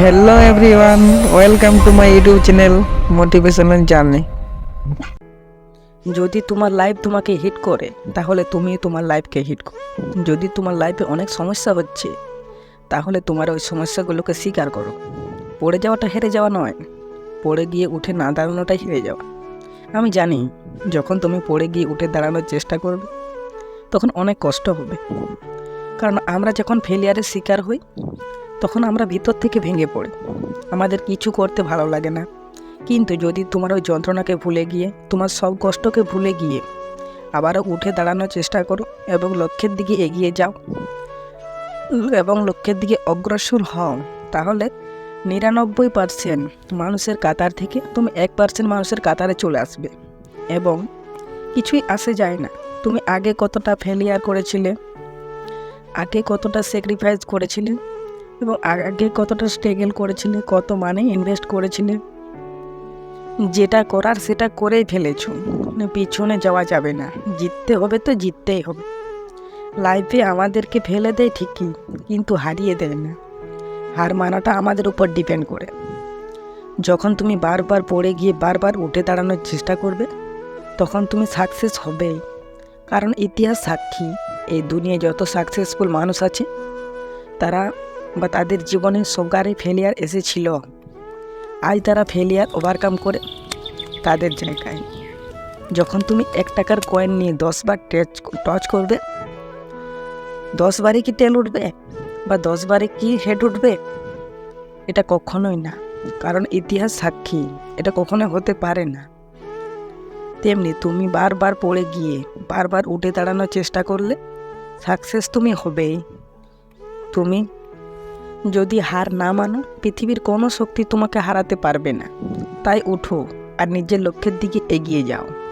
Hello everyone welcome to my YouTube channel motivational journey যদি তোমার life তোমাকে hit করে, তাহলে তুমি তোমার লাইফকে হিট করো। যদি তোমার লাইফে অনেক সমস্যা হচ্ছে, তাহলে তোমার ওই সমস্যাগুলোকে স্বীকার করো। পড়ে যাওয়াটা হেরে যাওয়া নয়, পড়ে গিয়ে উঠে না দাঁড়ানোটাই হেরে যাওয়া। আমি জানি, যখন তুমি পড়ে গিয়ে উঠে দাঁড়ানোর চেষ্টা করবে, তখন অনেক কষ্ট হবে। কারণ আমরা যখন ফেলিয়ারের শিকার হই তখন আমরা ভিতর থেকে ভেঙে পড়ি। আমাদের কিছু করতে ভালো লাগে না। কিন্তু যদি তোমার ওই যন্ত্রণাকে ভুলে গিয়ে, তোমার সব কষ্টকে ভুলে গিয়ে আবারও উঠে দাঁড়ানোর চেষ্টা করো এবং লক্ষ্যের দিকে এগিয়ে যাও এবং লক্ষ্যের দিকে অগ্রসর হও, তাহলে নিরানব্বই পার্সেন্ট মানুষের কাতার থেকে তুমি এক পার্সেন্ট মানুষের কাতারে চলে আসবে। এবং কিছুই আসে যায় না। তুমি আগে কতটা ফেলিয়ার করেছিলে, আগে কতটা স্যাক্রিফাইস করেছিলে এবং আগে কতটা স্ট্রাগল করেছিলে, কত মানে ইনভেস্ট করেছিলে, যেটা করার সেটা করেই ফেলেছো। পিছনে যাওয়া যাবে না। জিততে হবে তো জিততেই হবে। লাইফে আমাদেরকে ফেলে দেয় ঠিকই, কিন্তু হারিয়ে দেয় না। হার মানাটা আমাদের উপর ডিপেন্ড করে। যখন তুমি বারবার পড়ে গিয়ে বারবার উঠে দাঁড়ানোর চেষ্টা করবে, তখন তুমি সাকসেস হবেই। কারণ ইতিহাস সাক্ষী। এই দুনিয়ায় যত সাকসেসফুল মানুষ আছে, তারা বা তাদের জীবনে সবগারে ফেলিয়ার এসেছিল। আজ তারা ফেলিয়ার ওভারকাম করে তাদের জায়গায়। যখন তুমি এক টাকার কয়েন নিয়ে দশবার টেচ টচ করবে, দশ বারে কি তেল উঠবে বা দশ বারে কি হেড উঠবে, এটা কখনোই না। কারণ ইতিহাস সাক্ষী, এটা কখনো হতে পারে না। তেমনি তুমি বারবার পড়ে গিয়ে, বারবার উঠে দাঁড়ানোর চেষ্টা করলে সাকসেস তুমি হবেই। তুমি যদি হার না মানো, পৃথিবীর কোনো শক্তি তোমাকে হারাতে পারবে না। তাই উঠো আর নিজের লক্ষ্যের দিকে এগিয়ে যাও।